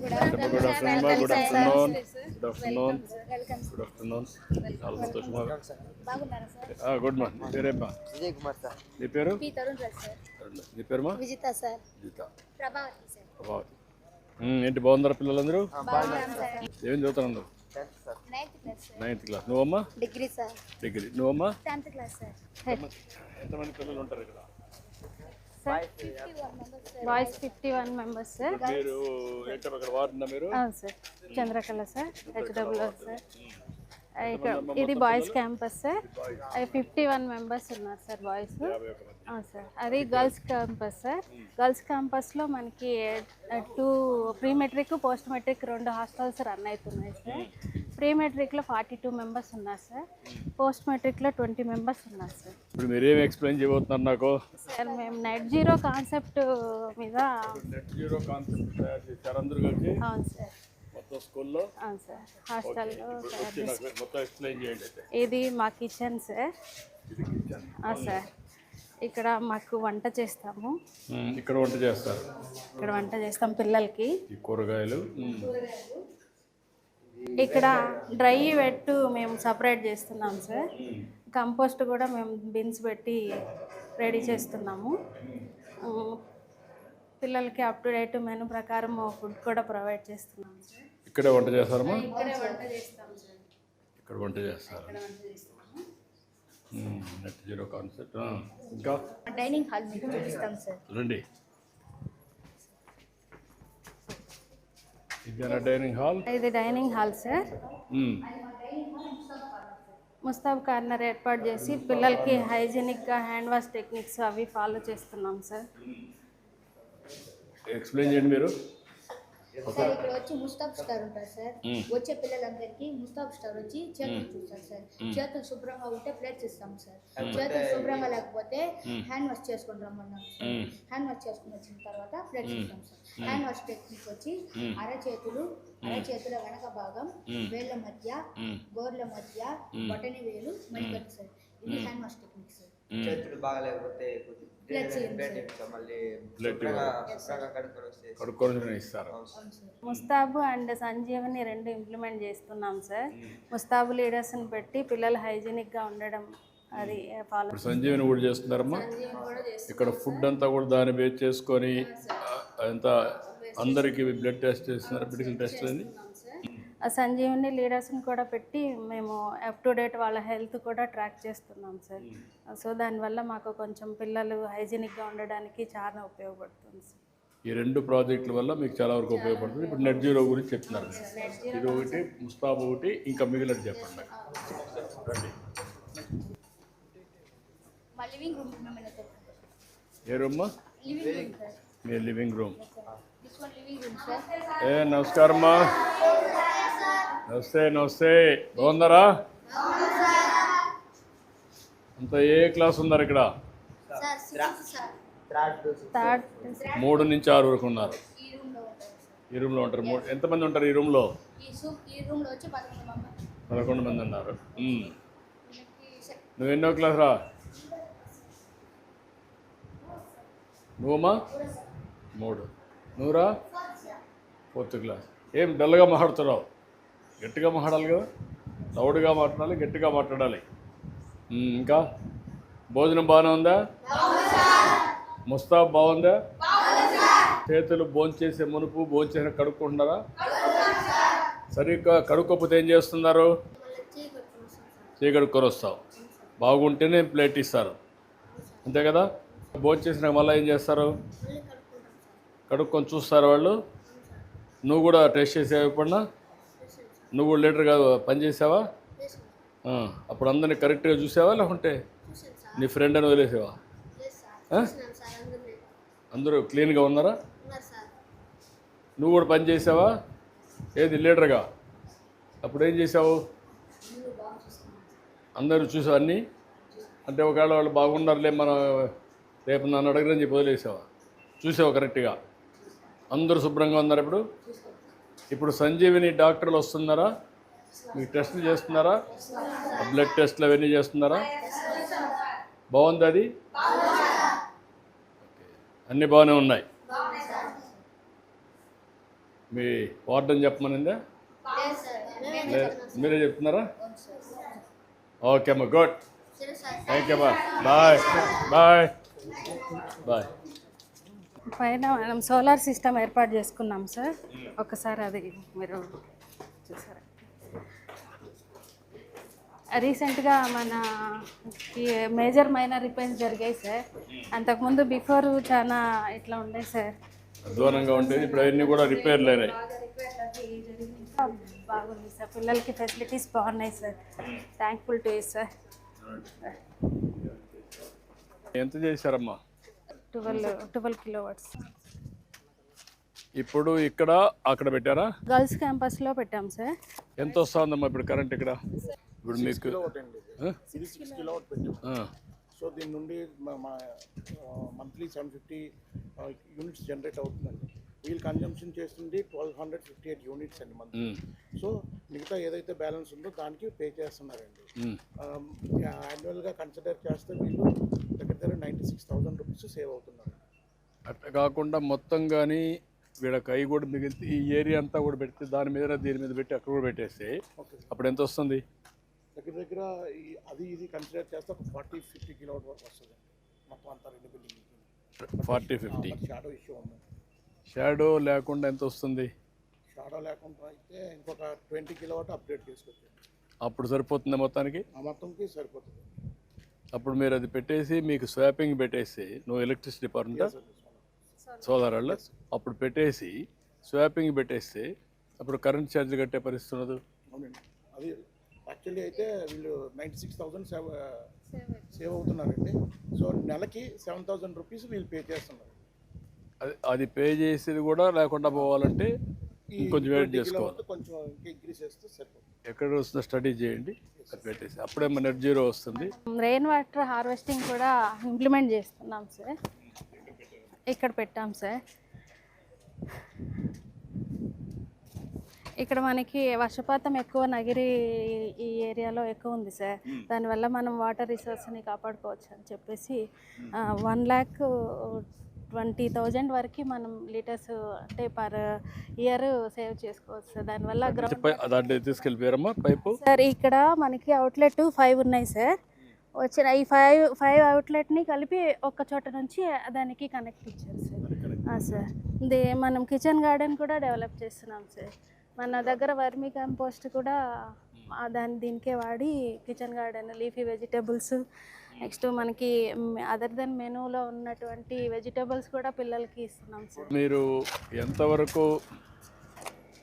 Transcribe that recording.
Good afternoon good afternoon good afternoon good afternoon welcome good afternoon చాలా సంతోషం బాగున్నారా sir good మా నీ పేరేమ్మా విజయ్ కుమార్ సార్ నీ పేరు నీ పేరుమా Vijitha sir Geetha Prabhavathi sir Prabhavathi um, ఏంటి బాగుందరా పిల్లలందరూ? ఏం చదువుతారు అందరూ ninth class sir ninth class నువ్వమ్మా? Degree sir degree నువ్వమ్మా? టెన్త్ క్లాస్ సార్ ఎంతమంది పిల్లలు ఉంటారు ఇక్కడ? Sir? Boys fifty one members sir. మీరు అవును sir. Chandrakala sir HW sir. ఇక్కడ ఇది boys campus sir. Fifty one members ఉన్నారు సార్ బాయ్స్. అవును సార్. అది గర్ల్స్ క్యాంపస్ సార్. గర్ల్స్ క్యాంపస్లో మనకి two pre matric post matric రెండు హాస్టల్స్ రన్ అవుతున్నాయి సార్. ప్రీ మెట్రిక్లో ఫార్టీ టూ మెంబర్స్ ఉన్నారు సార్. పోస్ట్ మెట్రిక్లో ట్వంటీ మెంబర్స్ ఉన్నారు సార్. ఇప్పుడు మీరు ఏం ఎక్స్ప్లెయిన్ చేయబోతున్నారు నాకు? సార్ మేము నెట్ జీరో కాన్సెప్ట్ మీద నెట్ జీరో కాన్సెప్ట్ అవును సార్. మొత్తం స్కూల్లో సార్. హాస్టల్లో మొత్తం ఎక్స్ప్లెయిన్ చేయండి ఇది మా కిచెన్ సార్. సార్. ఇక్కడ మాకు వంట చేస్తాము. ఇక్కడ వంట చేస్తారు. ఇక్కడ వంట చేస్తాం పిల్లలకి. ఈ కూరగాయలు. ఇక్కడ డ్రై వెట్ మేము సపరేట్ చేస్తున్నాం సార్. కంపోస్ట్ కూడా మేము బిన్స్ పెట్టి రెడీ చేస్తున్నాము. పిల్లలకి అప్ టు డేట్ మెను ప్రకారం ఫుడ్ కూడా ప్రొవైడ్ చేస్తున్నాం సార్. ఇక్కడే వంట చేస్తారమ్మా? ఇక్కడే వంట చేస్తారు? Net zero concept. ఇంకా? డైనింగ్ హాల్ చూపిస్తాం సార్. రండి. ఇదేనా డైనింగ్ హాల్? ఇది డైనింగ్ హాల్ సార్. ముస్తాబ్ కార్నర్ ఏర్పాటు చేసి పిల్లలకి హైజీనిక్గా హ్యాండ్ వాష్ టెక్నిక్స్ అవి ఫాలో చేస్తున్నాం సార్. ఎక్స్ప్లెయిన్ చేయండి మీరు. సార్ ఇక్కడ వచ్చి ముస్తాబ్ స్టార్ ఉంటారు సార్. వచ్చే పిల్లలందరికీ ముస్తాబ్ స్టార్ వచ్చి చేతులు చూస్తారు సార్. చేతులు శుభ్రంగా ఉంటే ప్లేట్స్ ఇస్తాం సార్. చేతులు శుభ్రంగా లేకపోతే హ్యాండ్ వాష్ చేసుకొని రమ్మన్నాం సార్. హ్యాండ్ వాష్ చేసుకుని వచ్చిన తర్వాత ప్లేట్స్ ఇస్తాం సార్. హ్యాండ్ వాష్ టెక్నిక్ వచ్చి అరచేతులు అరచేతుల వెనక భాగం వేళ్ళ మధ్య గోర్ల మధ్య బొటని వేలు మణికట్టు సార్. ఇది హ్యాండ్ వాష్ టెక్నిక్ సార్. చేతులు బాగలేకపోతే ముస్తాబు అండ్ సంజీవని రెండు ఇంప్లిమెంట్ చేస్తున్నాం సార్ ముస్తాబు లీడర్స్ని పెట్టి పిల్లలు హైజీనిక్గా ఉండడం అది ఫాలో సంజీవని కూడా చేస్తున్నారమ్మా? కూడా చేస్తున్నాం ఇక్కడ ఫుడ్ అంతా కూడా దాన్ని బేస్ చేసుకొని అంత అందరికీ బ్లడ్ టెస్ట్ చేస్తున్నారు మెడికల్ టెస్ట్ అని సంజీవని లీడర్స్ని కూడా పెట్టి మేము అప్ టు డేట్ వాళ్ళ హెల్త్ కూడా ట్రాక్ చేస్తున్నాం సార్. సో దానివల్ల మాకు కొంచెం పిల్లలు హైజీనిక్గా ఉండడానికి చాలా ఉపయోగపడుతుంది సార్. ఈ రెండు ప్రాజెక్టుల వల్ల మీకు చాలా వరకు ఉపయోగపడుతుంది. ఇప్పుడు నెట్ జీరో గురించి చెప్తున్నారు. ఇది ఒకటి ముస్తాబ్ ఒకటి ఇంకా మిగిలినది చెప్పండి. ఏ room? Living room sir. Me living room. This one living room sir. ఏ నమస్కారమ్మా. నమస్తే నమస్తే. బాగుందరా అంతా ఏ క్లాస్ ఉన్నారు ఇక్కడ? మూడు నుంచి ఆరు వరకు ఉన్నారు. ఈ రూమ్లో ఉంటారు. మూడు ఎంతమంది ఉంటారు ఈ రూమ్లో? పదకొండు మంది ఉన్నారు. నువ్వు ఎన్నో క్లాస్ రా? నువ్వమ్మా? మూడు. నువ్వురా? Fourth class. ఏం డల్గా మాట్లాడుతున్నావు? గట్టిగా మాట్లాడాలి కదా. లౌడ్గా మాట్లాడాలి గట్టిగా మాట్లాడాలి. ఇంకా? భోజనం బాగానే ఉందా? ముస్తాబ్ బాగుందా? చేతులు భోంచేసే మునుపు భోంచేసిన కడుక్కుంటున్నారా? సరిగ్గా కడుక్కోకపోతే ఏం చేస్తున్నారు? చేయి వస్తావు బాగుంటేనే ప్లేట్ ఇస్తారు. అంతే కదా? భోంచేసిన మళ్ళీ ఏం చేస్తారు? కడుక్కొని చూస్తారు వాళ్ళు. నువ్వు కూడా టెస్ట్ చేసే ఎప్పుడన్నా? నువ్వు కూడా లీటర్గా పని చేసావా ఆ, అప్పుడు అందరినీ కరెక్ట్గా చూసావా లేకుంటే నీ ఫ్రెండ్ అని వదిలేసావా? అందరూ క్లీన్గా ఉన్నారా? నువ్వు కూడా పని చేసావా? ఏది లీడర్గా? అప్పుడు ఏం చేసావు? అందరూ చూసావు అన్నీ? అంటే ఒకవేళ వాళ్ళు బాగున్నారులే మన రేపు నన్ను అడగరని చెప్పి వదిలేసావా? చూసావు కరెక్ట్గా? అందరూ శుభ్రంగా ఉన్నారు ఇప్పుడు? ఇప్పుడు సంజీవిని డాక్టర్లు వస్తున్నారా? మీకు టెస్టులు చేస్తున్నారా? బ్లడ్ టెస్ట్లు అవన్నీ చేస్తున్నారా? బాగుంది అది? అన్నీ బాగానే ఉన్నాయి. మీ వార్డెన్ చెప్పమనిందా? మీరే చెప్తున్నారా? ఓకే అమ్మా గుడ్. థ్యాంక్ యూ అమ్మా. బాయ్. బాయ్. బాయ్. పైన మనం సోలార్ సిస్టమ్ ఏర్పాటు చేసుకున్నాం సార్. ఒకసారి అది మీరు చూసారా? రీసెంట్గా మన ఈ మేజర్ మైనర్ రిపేర్స్ జరిగాయి సార్. అంతకుముందు బిఫోర్ చాలా ఇట్లా ఉండే సార్. అధ్వానంగా ఉండేది ఇప్పుడు అవన్నీ కూడా రిపేర్లు అయినాయి బాగుంది సార్. పిల్లలకి ఫెసిలిటీస్ బాగున్నాయి సార్. Thankful to sir. ఎంత చేశారమ్మా? ట్వెల్వ్ ట్వెల్వ్ కిలో వాట్స్ ఇప్పుడు ఇక్కడ అక్కడ పెట్టారా? గర్ల్స్ క్యాంపస్లో పెట్టాం సార్. ఎంత వస్తుందమ్మా ఇప్పుడు కరెంట్ ఇక్కడ? ఇప్పుడు మీకు. సో దీని నుండి monthly seven fifty units generate అవుతుందండి. వీళ్ళు కన్జంప్షన్ చేస్తుంది twelve hundred fifty eight units అండి మంత్ సో మిగతా ఏదైతే బ్యాలెన్స్ ఉందో దానికి పే చేస్తున్నారండి. ఉమ్. యాన్యువల్గా కన్సిడర్ చేస్తే వీళ్ళు దగ్గర దగ్గర ninety six thousand rupees save అవుతున్నారు. అట్లా కాకుండా మొత్తం కానీ వీళ్ళకి అవి కూడా మిగిలితే ఈ ఏరియా అంతా కూడా పెడితే దాని మీద దీని మీద పెట్టి అక్కడ కూడా పెట్టేస్తే అప్పుడు ఎంత వస్తుంది? దగ్గర దగ్గర అది ఇది కన్సిడర్ చేస్తే ఒక ఫార్టీ ఫిఫ్టీ కిలో వరకు వస్తుంది మొత్తం అంతా రెండు building forty fifty. Shadow issue ఉంది షాడో లేకుండా ఎంత వస్తుంది? షాడో లేకుండా అయితే ఇంకొక ట్వంటీ కిలో వాట్ అప్డేట్ చేసుకొచ్చాను అప్పుడు సరిపోతుంది మొత్తానికి? ఆ మొత్తంకి సరిపోతుంది. అప్పుడు మీరు అది పెట్టేసి మీకు స్వాపింగ్ పెట్టేసి నువ్వు ఎలక్ట్రిసిటీ డిపార్ట్మెంట్ సోలార్ వాళ్ళు అప్పుడు పెట్టేసి స్వాపింగ్ పెట్టేస్తే అప్పుడు కరెంట్ ఛార్జ్ కట్టే పరిస్థితి ఉండదు. అవునండి. అది యాక్చువల్లీ అయితే వీళ్ళు ninety six thousand save save అవుతున్నారండి. So నెలకి సెవెన్ థౌసండ్ రూపీస్ వీళ్ళు పే చేస్తున్నారు. అది అది పే చేసేది కూడా లేకుండా పోవాలంటే ఈ ఇంకొంచెం వెయిట్ 20 చేసుకోవాలి? కొంచెం ఎక్కడ వస్తుందో స్టడీ చేయండి పెట్టేసి. అప్పుడే మన నెట్ జీరో వస్తుంది. రెయిన్ వాటర్ హార్వెస్టింగ్ కూడా ఇంప్లిమెంట్ చేస్తున్నాం సార్ ఇక్కడ పెట్టాం సార్ ఇక్కడ మనకి వర్షపాతం ఎక్కువ నగిరి ఈ ఏరియాలో ఎక్కువ ఉంది సార్ దానివల్ల మనం వాటర్ రిసోర్స్ని కాపాడుకోవచ్చు అని చెప్పేసి వన్ ల్యాక్ ట్వంటీ థౌజండ్ వరకు మనం లీటర్స్ అంటే పర్ ఇయర్ సేవ్ చేసుకోవచ్చు సార్. దానివల్ల గ్రౌండ్ తీసుకెళ్ళిపోయారమ్మా పైపు? సార్ ఇక్కడ మనకి అవుట్లెట్ ఫైవ్ ఉన్నాయి సార్. వచ్చిన ఈ ఫైవ్ ఫైవ్ అవుట్లెట్ని కలిపి ఒక్క చోట నుంచి దానికి కనెక్ట్ ఇచ్చారు సార్. సార్. ఇది మనం కిచెన్ గార్డెన్ కూడా డెవలప్ చేస్తున్నాం సార్. మన దగ్గర వర్మీ కంపోస్ట్ కూడా దాని దీనికే వాడి kitchen garden leafy vegetables next మనకి అదర్ దెన్ మెనూలో ఉన్నటువంటి వెజిటేబుల్స్ కూడా పిల్లలకి ఇస్తున్నాం సార్. మీరు ఎంతవరకు